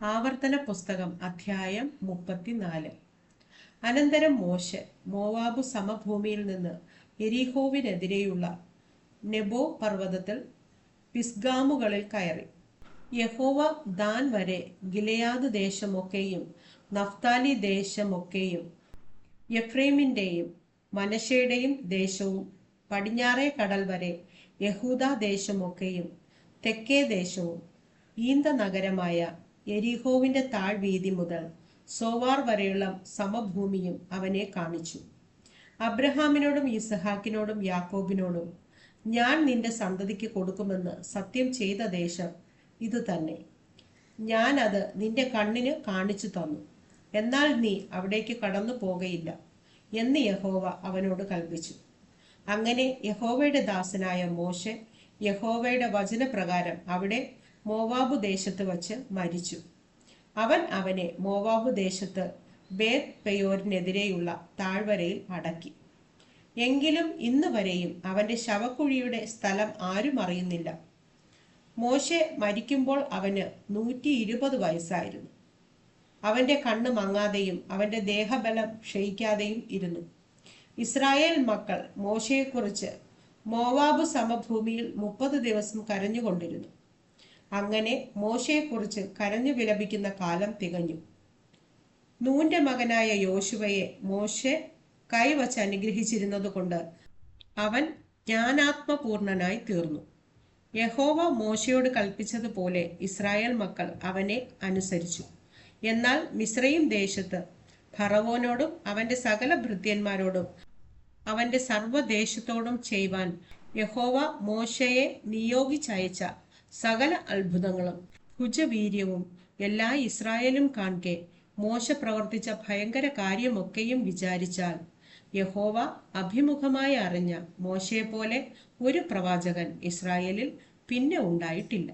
ആവർത്തന പുസ്തകം അധ്യായം മുപ്പത്തിനാല്. അനന്തരം മോശ മോവാബു സമഭൂമിയിൽ നിന്ന് എരിഹോവിനെതിരെയുള്ള നെബോ പർവതത്തിൽ പിസ്ഗാമുകളിൽ കയറി. യഹോവ ദാൻ വരെ ഗിലയാദ് ദേശമൊക്കെയും നഫ്താലി ദേശമൊക്കെയും യഫ്രൈമിന്റെയും മനഷയുടെയും ദേശവും പടിഞ്ഞാറേ കടൽ വരെ യഹൂദ ദേശമൊക്കെയും തെക്കേ ദേശവും ഈന്ത നഗരമായ എരിഹോവിന്റെ താഴ്വീതി മുതൽ സോവാർ വരെയുള്ള സമഭൂമിയും അവനെ കാണിച്ചു. അബ്രഹാമിനോടും ഇസഹാക്കിനോടും യാക്കോബിനോടും ഞാൻ നിന്റെ സന്തതിക്ക് കൊടുക്കുമെന്ന് സത്യം ചെയ്ത ദേശം ഇത് തന്നെ. ഞാൻ അത് നിന്റെ കണ്ണിന് കാണിച്ചു തന്നു. എന്നാൽ നീ അവിടേക്ക് കടന്നു പോകയില്ല എന്ന് യഹോവ അവനോട് കൽപ്പിച്ചു. അങ്ങനെ യഹോവയുടെ ദാസനായ മോശെ യഹോവയുടെ വചനപ്രകാരം അവിടെ മോവാബു ദേശത്ത് വച്ച് മരിച്ചു. അവൻ അവനെ മോവാബു ദേശത്ത് ബേത് പെയോരിനെതിരെയുള്ള താഴ്വരയിൽ അടക്കി. എങ്കിലും ഇന്ന് വരെയും അവന്റെ ശവക്കുഴിയുടെ സ്ഥലം ആരും അറിയുന്നില്ല. മോശെ മരിക്കുമ്പോൾ അവന് നൂറ്റി ഇരുപത് വയസ്സായിരുന്നു. അവന്റെ കണ്ണ് മങ്ങാതെയും അവന്റെ ദേഹബലം ക്ഷയിക്കാതെയും ഇരുന്നു. ഇസ്രായേൽ മക്കൾ മോശയെക്കുറിച്ച് മോവാബ് സമഭൂമിയിൽ മുപ്പത് ദിവസം കരഞ്ഞുകൊണ്ടിരുന്നു. അങ്ങനെ മോശയെക്കുറിച്ച് കരഞ്ഞു വിലപിക്കുന്ന കാലം തികഞ്ഞു. നൂന്റെ മകനായ യോശുവയെ മോശെ കൈവച്ച് അനുഗ്രഹിച്ചിരുന്നതുകൊണ്ട് അവൻ ജ്ഞാനാത്മപൂർണനായി തീർന്നു. യഹോവ മോശയോട് കൽപ്പിച്ചതുപോലെ ഇസ്രായേൽ മക്കൾ അവനെ അനുസരിച്ചു. എന്നാൽ മിശ്രയും ദേശത്ത് ഫറവോനോടും അവന്റെ സകല ഭൃത്യന്മാരോടും അവന്റെ സർവദേശത്തോടും ചെയ്യുവാൻ യഹോവ മോശയെ നിയോഗിച്ചയച്ച സകല അത്ഭുതങ്ങളും ഭുജവീര്യവും എല്ലാ ഇസ്രായേലും കാൺകെ മോശ പ്രവർത്തിച്ച ഭയങ്കര കാര്യമൊക്കെയും വിചാരിച്ചാൽ യഹോവ അഭിമുഖമായി അറിഞ്ഞ മോശയെപ്പോലെ ഒരു പ്രവാചകൻ ഇസ്രായേലിൽ പിന്നെ ഉണ്ടായിട്ടില്ല.